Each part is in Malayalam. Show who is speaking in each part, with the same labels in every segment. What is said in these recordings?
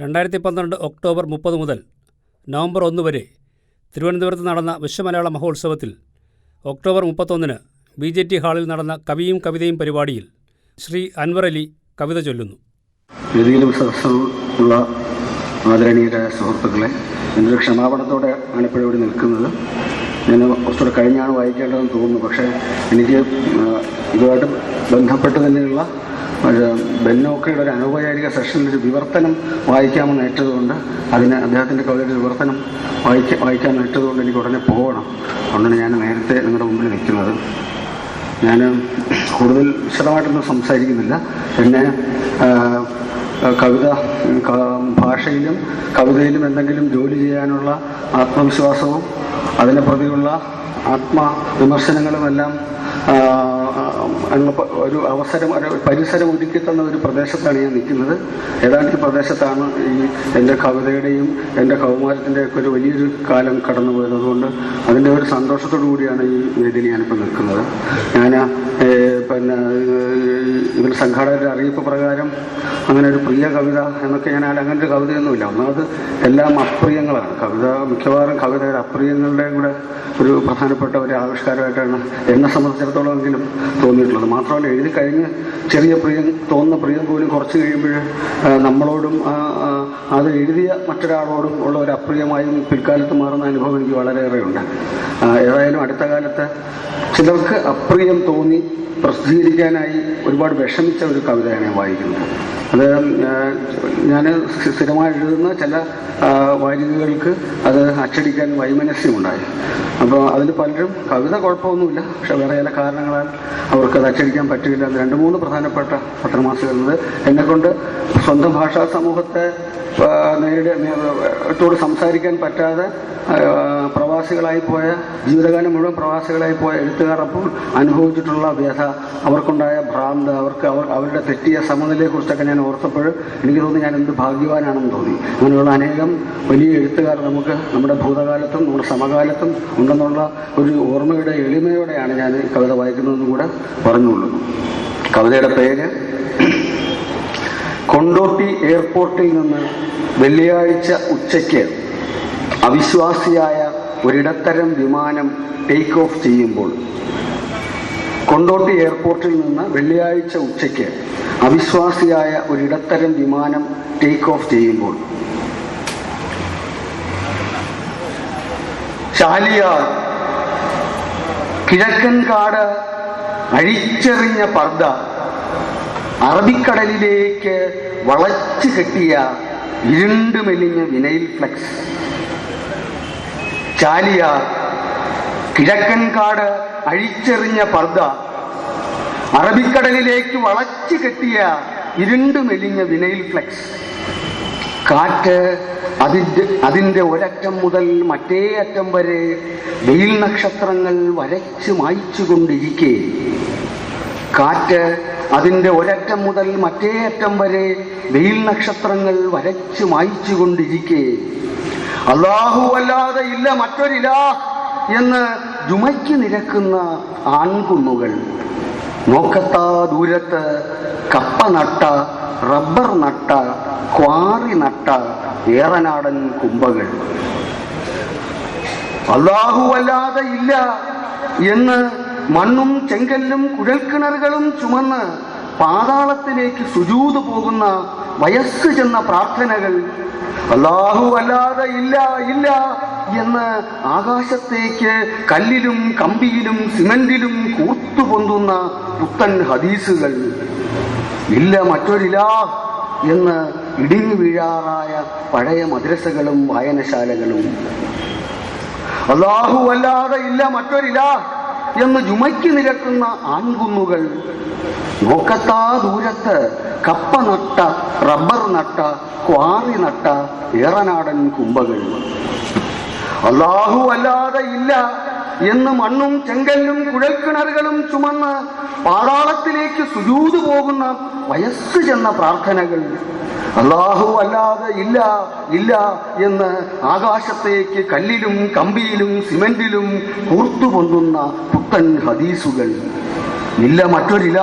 Speaker 1: രണ്ടായിരത്തി പന്ത്രണ്ട് ഒക്ടോബർ മുപ്പത് മുതൽ നവംബർ ഒന്ന് വരെ തിരുവനന്തപുരത്ത് നടന്ന വിശ്വമലയാള മഹോത്സവത്തിൽ ഒക്ടോബർ മുപ്പത്തൊന്നിന് ബി ജെ ടി ഹാളിൽ നടന്ന കവിയും കവിതയും പരിപാടിയിൽ ശ്രീ അൻവർ അലി കവിത ചൊല്ലുന്നു.
Speaker 2: വേദിയിലും സദസ്സുള്ള ആദരണീയരായ സുഹൃത്തുക്കളെ ഒരു ക്ഷമാപണത്തോടെ ആണ് ഇവിടെ നിൽക്കുന്നത്. ഞാൻ കുറച്ചുകൂടെ കഴിഞ്ഞാണ് വായിക്കേണ്ടതെന്ന് തോന്നുന്നു. പക്ഷേ എനിക്ക് ഇതുമായിട്ട് ബന്ധപ്പെട്ട് തന്നെയുള്ള ബെന്നോക്കയുടെ ഒരു അനൗപചാരിക സെഷനിൽ ഒരു വിവർത്തനം വായിക്കാമെന്ന് ഏറ്റതുകൊണ്ട് അതിന് അദ്ദേഹത്തിന്റെ കവിതയുടെ വിവർത്തനം വായിക്ക വായിക്കാൻ ഏറ്റതുകൊണ്ട് എനിക്ക് ഉടനെ പോകണം. അതുകൊണ്ടാണ് ഞാൻ നേരത്തെ നിങ്ങളുടെ മുമ്പിൽ നിൽക്കുന്നത്. ഞാൻ കൂടുതൽ വിശദമായിട്ടൊന്നും സംസാരിക്കുന്നില്ല. പിന്നെ കവിത ഭാഷയിലും കവിതയിലും എന്തെങ്കിലും ജോലി ചെയ്യാനുള്ള ആത്മവിശ്വാസവും അതിനെ പ്രതിയുള്ള ആത്മവിമർശനങ്ങളുമെല്ലാം ആ, പ- ഒരു അവസരം ഒരു പരിസരം ഒരുക്കി തന്ന ഒരു പ്രദേശത്താണ് ഞാൻ നിൽക്കുന്നത്. ഏതാണ്ട് ഈ പ്രദേശത്താണ് ഈ എന്റെ കവിതയുടെയും എന്റെ കൗമാരത്തിന്റെയൊക്കെ ഒരു വലിയൊരു കാലം കടന്നു പോയത്. അതുകൊണ്ട് അതിന്റെ ഒരു സന്തോഷത്തോടു കൂടിയാണ് ഈ വേദിയിൽ ഞാനിപ്പോൾ നിൽക്കുന്നത്. ഞാൻ പിന്നെ ഇതിൽ സംഘാടകരുടെ അറിയിപ്പ് പ്രകാരം അങ്ങനെ ഒരു പ്രിയ കവിത എന്നൊക്കെ ഞാൻ അങ്ങനെ ഒരു കവിതയൊന്നുമില്ല. ഒന്നാമത് എല്ലാം അപ്രിയങ്ങളാണ്. കവിത മിക്കവാറും കവിതയുടെ അപ്രിയങ്ങളുടെയും കൂടെ ഒരു പ്രധാനപ്പെട്ട ഒരു ആവിഷ്കാരമായിട്ടാണ് എന്നെ സംബന്ധിച്ചിടത്തോളം എങ്കിലും തോന്നിയിട്ടുള്ളത്. മാത്രമല്ല എഴുതി കഴിഞ്ഞ് ചെറിയ പ്രിയം തോന്നുന്ന പ്രിയം പോലും കുറച്ച് കഴിയുമ്പോൾ നമ്മളോടും അത് എഴുതിയ മറ്റൊരാളോടും ഉള്ള ഒരു അപ്രിയമായും പിൽക്കാലത്ത് മാറുന്ന അനുഭവം എനിക്ക് വളരെയേറെ ഉണ്ട് ആ, ഏതായാലും അടുത്ത കാലത്ത് ചിലർക്ക് അപ്രിയം തോന്നി പ്രസിദ്ധീകരിക്കാനായി ഒരുപാട് വിഷമിച്ച ഒരു കവിതയാണ് ഞാൻ വായിക്കുന്നത്. അത് ഞാൻ സ്ഥിരമായി എഴുതുന്ന ചില വാരികകൾക്ക് അത് അച്ചടിക്കാൻ വൈമനസ്യമുണ്ടായി. അപ്പോൾ അതിൽ പലരും കവിത കുഴപ്പമൊന്നുമില്ല പക്ഷെ വേറെ ചില കാരണങ്ങളാൽ അവർക്ക് അത് അച്ചടിക്കാൻ പറ്റില്ല രണ്ട് മൂന്ന് പ്രധാനപ്പെട്ട പത്രമാസികളുണ്ട് എന്നെക്കൊണ്ട് സ്വന്തം ഭാഷാ സമൂഹത്തെ ആ, നേരിട സംസാരിക്കാൻ പറ്റാതെ പ്രവാസികളായി പോയ ജീവിതകാലം മുഴുവൻ പ്രവാസികളായി പോയ എഴുത്തുകാർ അപ്പോൾ അനുഭവിച്ചിട്ടുള്ള വ്യഥ അവർക്കുണ്ടായ ഭ്രാന്ത് അവർക്ക് അവർ അവരുടെ തെറ്റിയ സമനിലയെക്കുറിച്ചൊക്കെ ഞാൻ ഓർത്തപ്പോൾ എനിക്ക് തോന്നി ഞാൻ എന്ത് ഭാഗ്യവാനാണെന്ന് തോന്നി. അങ്ങനെയുള്ള അനേകം വലിയ എഴുത്തുകാർ നമുക്ക് നമ്മുടെ ഭൂതകാലത്തും നമ്മുടെ സമകാലത്തും ഉണ്ടെന്നുള്ള ഒരു ഓർമ്മയുടെ എളിമയോടെയാണ് ഞാൻ കവിത വായിക്കുന്നതെന്നും കൂടെ പറഞ്ഞുള്ളൂ കവിതയുടെ പേര് കൊണ്ടോട്ടി എയർപോർട്ടിൽ നിന്ന് വെള്ളിയാഴ്ച ഉച്ചയ്ക്ക് അവിശ്വാസിയായ ഒരിടത്തരം വിമാനം ടേക്ക് ഓഫ് ചെയ്യുമ്പോൾ കൊണ്ടോട്ടി എയർപോർട്ടിൽ നിന്ന് വെള്ളിയാഴ്ച ഉച്ചയ്ക്ക് അവിശ്വാസിയായ ഒരിടത്തരം വിമാനം ടേക്ക് ഓഫ് ചെയ്യുമ്പോൾ ചാലിയാർ കിഴക്കൻ കാട് അഴിച്ചെറിഞ്ഞ പർദ്ദ അറബിക്കടലിലേക്ക് വളച്ചു കെട്ടിയ ഇരുണ്ടുമെലിഞ്ഞ മെലിഞ്ഞ വിനൈൽ ഫ്ലക്സ്. ചാലിയാർ കിഴക്കൻ കാട് അഴിച്ചെറിഞ്ഞ പർദ്ദ അറബിക്കടലിലേക്ക് വളച്ചു കെട്ടിയ ഇരുണ്ടു മെലിഞ്ഞ വിനയിൽ ഫ്ലെക്സ്. കാറ്റ് അതിന്റെ അതിന്റെ ഒരറ്റം മുതൽ മറ്റേ അറ്റം വരെ വെയിൽ നക്ഷത്രങ്ങൾ വരച്ചു മായ്ച്ചുകൊണ്ടിരിക്കെ. കാറ്റ് അതിന്റെ ഒരറ്റം മുതൽ മറ്റേ അറ്റം വരെ വെയിൽ നക്ഷത്രങ്ങൾ വരച്ചു മായ്ച്ചുകൊണ്ടിരിക്കെ. അള്ളാഹു അല്ലാതെ ഇല്ല മറ്റൊരില്ല എന്ന് ജുമയ്ക്ക് നിരക്കുന്ന ആൺകുന്നുകൾ നോക്കത്താ ദൂരത്ത് കപ്പ നട്ട റബ്ബർ നട്ട ക്വാറി നട്ട ഏറനാടൻ കുമ്പകൾ. അള്ളാഹു അല്ലാതെ ഇല്ല എന്ന് മണ്ണും ചെങ്കല്ലും കുഴൽക്കിണറുകളും ചുമന്ന് പാതാളത്തിലേക്ക് സുജൂത് പോകുന്ന വയസ്സ് ചെന്ന പ്രാർത്ഥനകൾ അള്ളാഹു അല്ലാതെ ഇല്ല ഇല്ല എന്ന് ആകാശത്തേക്ക് കല്ലിലും കമ്പിയിലും സിമന്റിലും കൂർത്തു പൊന്തുന്ന പുത്തൻ ഹദീസുകൾ. ഇല്ല മറ്റൊരില്ല എന്ന് ഇടിഞ്ഞു വീഴാറായ പഴയ മദ്രസകളും വായനശാലകളും. അള്ളാഹു അല്ലാതെ ഇല്ല മറ്റൊരില്ല എന്ന് ജുമയ്ക്ക് നിരക്കുന്ന ആൺകുന്നുകൾ. നോക്കത്താ ദൂരത്ത് കപ്പ നട്ട റബ്ബർ നട്ട ക്വാറി നട്ട ഏറനാടൻ കുമ്പകൾ. അള്ളാഹു അല്ലാതെ ഇല്ല എന്ന് മണ്ണും ചെങ്കല്ലും കുഴൽക്കിണറുകളും ചുമന്ന് പാതാളത്തിലേക്ക് സുജൂത് പോകുന്ന വയസ്സ് ചെന്ന പ്രാർത്ഥനകൾ. അള്ളാഹു അല്ലാതെ ഇല്ല ഇല്ല എന്ന് ആകാശത്തേക്ക് കല്ലിലും കമ്പിയിലും സിമെന്റിലും കൂർത്തു പൊന്തുന്ന പുത്തൻ ഹദീസുകൾ. ഇല്ല മറ്റൊരില്ല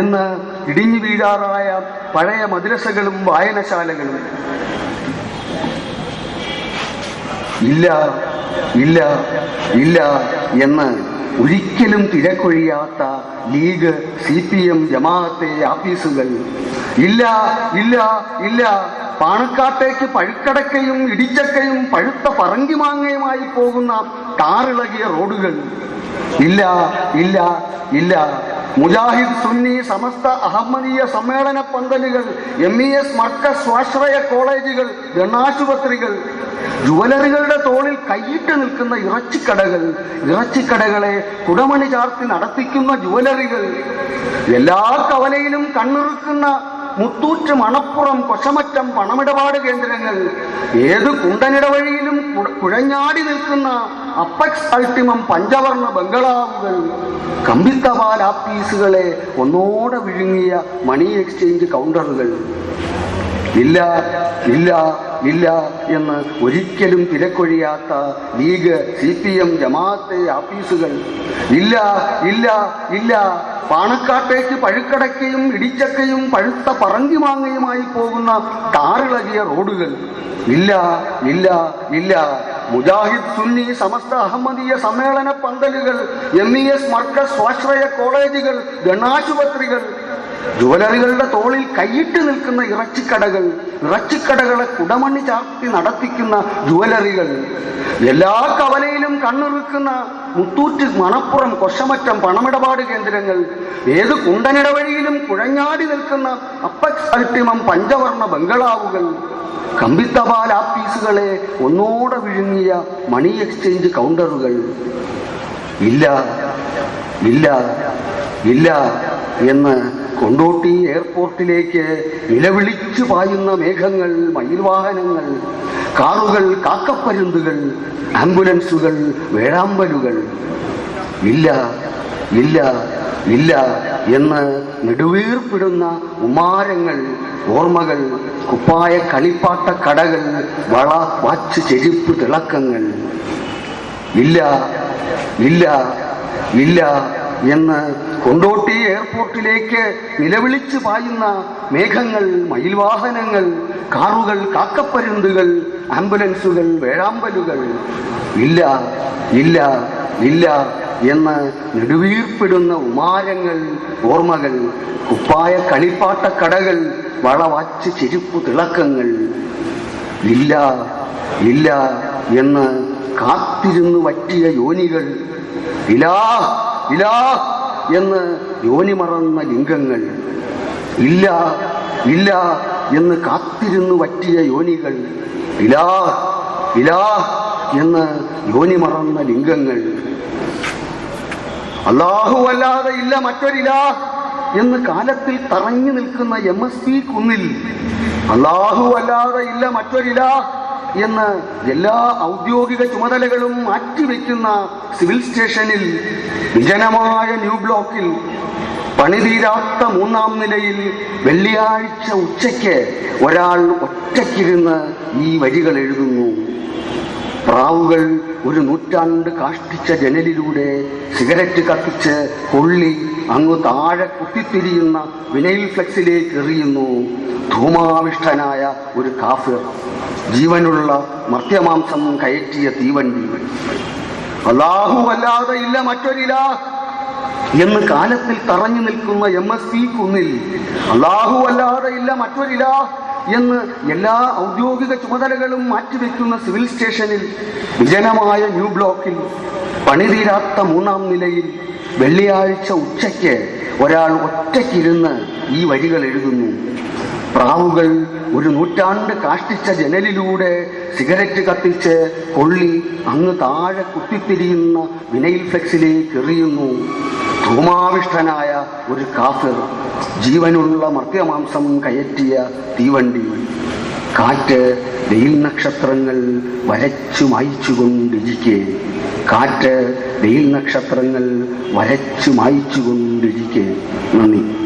Speaker 2: എന്ന് ഇടിഞ്ഞു വീഴാറായ പഴയ മദ്രസകളും വായനശാലകളും. ഇല്ല ഇല്ല ഇല്ല എന്ന് ഒരിക്കലും തിരക്കൊഴിയാത്ത League C P M Jamaate ആഫീസുകൾ ഇല്ല ഇല്ല ഇല്ല. പാണക്കാട്ടേക്ക് പഴുക്കടക്കയും ഇടിച്ചക്കയും പഴുത്ത പറങ്കിമാങ്ങയുമായി പോകുന്ന താറിളകിയ റോഡുകൾ. ഇല്ല ഇല്ല ഇല്ല. മുജാഹിദ് സുന്നി സമസ്ത അഹമ്മദീയ സമ്മേളന പന്തലുകൾ എം ഇ എസ് മർക്കസ് സ്വാശ്രയ കോളേജുകൾ ഗണാശുപത്രികൾ ജുവലറികളുടെ തോളിൽ കൈയിട്ട് നിൽക്കുന്ന ഇറച്ചിക്കടകൾ ഇറച്ചിക്കടകളെ കുടമണി ചാർത്തി നടത്തിക്കുന്ന ജുവലറികൾ എല്ലാ കവലയിലും കണ്ണിറുക്കുന്ന മുത്തൂറ്റ് മണപ്പുറം കൊശമറ്റം പണമിടപാട് കേന്ദ്രങ്ങൾ ഏത് കുണ്ടനിടവഴിയിലും വഴിയിലും കുഴഞ്ഞാടി നിൽക്കുന്ന അപ്പക്സ് അൾട്ടിമം പഞ്ചവർണ ബംഗളാവുകൾ കമ്പിത്തപാൽ ആപ്പീസുകളെ ഒന്നോടെ വിഴുങ്ങിയ മണി എക്സ്ചേഞ്ച് കൗണ്ടറുകൾ. ഇല്ല ഇല്ല. ഇല്ല എന്ന് ഒരിക്കലും തിരക്കൊഴിയാത്ത League C P M Jamaate ആഫീസുകൾ ഇല്ല ഇല്ല ഇല്ല. പാണക്കാട്ടേക്ക് പഴുക്കടക്കയും ഇടിച്ചക്കയും പഴുത്ത പറങ്കി മാങ്ങയുമായി പോകുന്ന താറിളകിയ റോഡുകൾ. ഇല്ല ഇല്ല ഇല്ല. മുജാഹിദ് സുന്നി സമസ്ത അഹമ്മദീയ സമ്മേളന പന്തലുകൾ എം ഇ എസ് മർക്കസ് സ്വാശ്രയ കോളേജുകൾ ഗണാശുപത്രികൾ ജുവലറികളുടെ തോളിൽ കൈയിട്ട് നിൽക്കുന്ന ഇറച്ചിക്കടകൾ ഇറച്ചിക്കടകളെ കുടമണ്ണി ചാർത്തി നടത്തിക്കുന്ന ജുവലറികൾ എല്ലാ കവലയിലും കണ്ണിറുക്കുന്ന മുത്തൂറ്റ് മണപ്പുറം കൊശമറ്റം പണമിടപാട് കേന്ദ്രങ്ങൾ ഏത് കുണ്ടനിടവഴിയിലും കുഴഞ്ഞാടി നിൽക്കുന്ന അപ്പക്സ് അൾട്ടിമം പഞ്ചവർണ ബംഗളാവുകൾ കമ്പിത്തപാൽ ആപ്പീസുകളെ ഒന്നോടെ വിഴുങ്ങിയ മണി എക്സ്ചേഞ്ച് കൗണ്ടറുകൾ. ഇല്ല ഇല്ല ഇല്ല എന്ന് കൊണ്ടോട്ടി എയർപോർട്ടിലേക്ക് നിലവിളിച്ചു പായുന്ന മേഘങ്ങൾ മയിൽവാഹനങ്ങൾ കാറുകൾ കാക്കപ്പരുന്തുകൾ ആംബുലൻസുകൾ വേഴാമ്പലുകൾ. ഇല്ല ഇല്ല ഇല്ല എന്ന് നെടുവീർപ്പിടുന്ന ഉമാരങ്ങൾ ഓർമ്മകൾ കുപ്പായ കളിപ്പാട്ട കടകൾ വള വാച്ച് ചെരുപ്പ് തിളക്കങ്ങൾ. ഇല്ല ഇല്ല ഇല്ല എന്ന് കൊണ്ടോട്ടി എയർപോർട്ടിലേക്ക് നിലവിളിച്ച് പായുന്ന മേഘങ്ങൾ മയിൽവാഹനങ്ങൾ കാറുകൾ കാക്കപ്പരുന്തുകൾ ആംബുലൻസുകൾ വേഴാമ്പലുകൾ. ഇല്ല ഇല്ല ഇല്ല എന്ന് നെടുവീർപ്പിടുന്ന ഉമാരങ്ങൾ ഓർമ്മകൾ കുപ്പായ കളിപ്പാട്ട കടകൾ വളവാച്ച് ചെരുപ്പ് തിളക്കങ്ങൾ. ഇല്ല ഇല്ല എന്ന് കാത്തിരുന്നു വറ്റിയ യോനികൾ. ഇലാ ഇലാ എന്ന് യോനി മറന്ന ലിംഗങ്ങൾ. ഇല്ല ഇല്ല എന്ന് കാത്തിരുന്നു വറ്റിയ യോനികൾ. ഇലാ ഇലാ എന്ന് യോനി മറന്ന ലിംഗങ്ങൾ. അള്ളാഹു അല്ലാതെ ഇല്ല മറ്റൊരിലാ എന്ന് കാലത്തിൽ തറഞ്ഞു നിൽക്കുന്ന എം എസ് പി കുന്നിൽ. അള്ളാഹു അല്ലാതെ ഇല്ല മറ്റൊരിലാ എന്ന് എല്ലാ ഔദ്യോഗിക ചുമതലകളും മാറ്റിവെക്കുന്ന സിവിൽ സ്റ്റേഷനിൽ വിജനമായ ന്യൂ ബ്ലോക്കിൽ പണിതീരാത്ത മൂന്നാം നിലയിൽ വെള്ളിയാഴ്ച ഉച്ചയ്ക്ക് ഒരാൾ ഒറ്റയ്ക്കിരുന്ന് ഈ വരികൾ എഴുതുന്നു. പ്രാവുകൾ ഒരു നൂറ്റാണ്ട് കാഷ്ടിച്ച ജനലിലൂടെ സിഗരറ്റ് കത്തിച്ച് കൊള്ളി അങ്ങ് താഴെ കുത്തിത്തിരിയുന്ന വിനയിൽ ഫ്ലെക്സിലേക്ക് എറിയുന്നു. ധൂമാവിഷ്ടനായ ഒരു കാഫിർ. ജീവനുള്ള മർത്യമാംസം കയറ്റിയ അല്ലാഹു അല്ലാതെ ഇല്ല മറ്റൊരിലാ. എന്ന് കാലത്തിൽ തറഞ്ഞു നിൽക്കുന്ന എം എസ് പി കുന്നിൽ അല്ലാഹു അല്ലാതെ ഇല്ല മറ്റൊരിലാ എന്ന് എല്ലാ ഔദ്യോഗിക ചുമതലകളും മാറ്റിവെക്കുന്ന സിവിൽ സ്റ്റേഷനിൽ വിജനമായ ന്യൂ ബ്ലോക്കിൽ പണിതീരാത്ത മൂന്നാം നിലയിൽ വെള്ളിയാഴ്ച ഉച്ചയ്ക്ക് ഒരാൾ ഒറ്റയ്ക്കിരുന്ന് ഈ വരികൾ എഴുതുന്നു. പ്രാവുകൾ ഒരു നൂറ്റാണ്ട് കാഷ്ടിച്ച ജനലിലൂടെ സിഗരറ്റ് കത്തിച്ച് കൊള്ളി അങ്ങ് താഴെ കുത്തിത്തിരിയുന്ന വിനയിൽ ഫ്ലെക്സിലേക്ക് എറിയുന്നു. ധൂമാവിഷ്ടനായ ഒരു കാഫിർ ജീവനുള്ള മർത്യമാംസം കയറ്റിയ തീവണ്ടി. കാറ്റ് വെയിൽ നക്ഷത്രങ്ങൾ വരച്ചു മായിച്ചുകൊണ്ടിരിക്കെ. കാറ്റ് വെയിൽ നക്ഷത്രങ്ങൾ വരച്ചു മായിച്ചുകൊണ്ടിരിക്കെ. നന്ദി.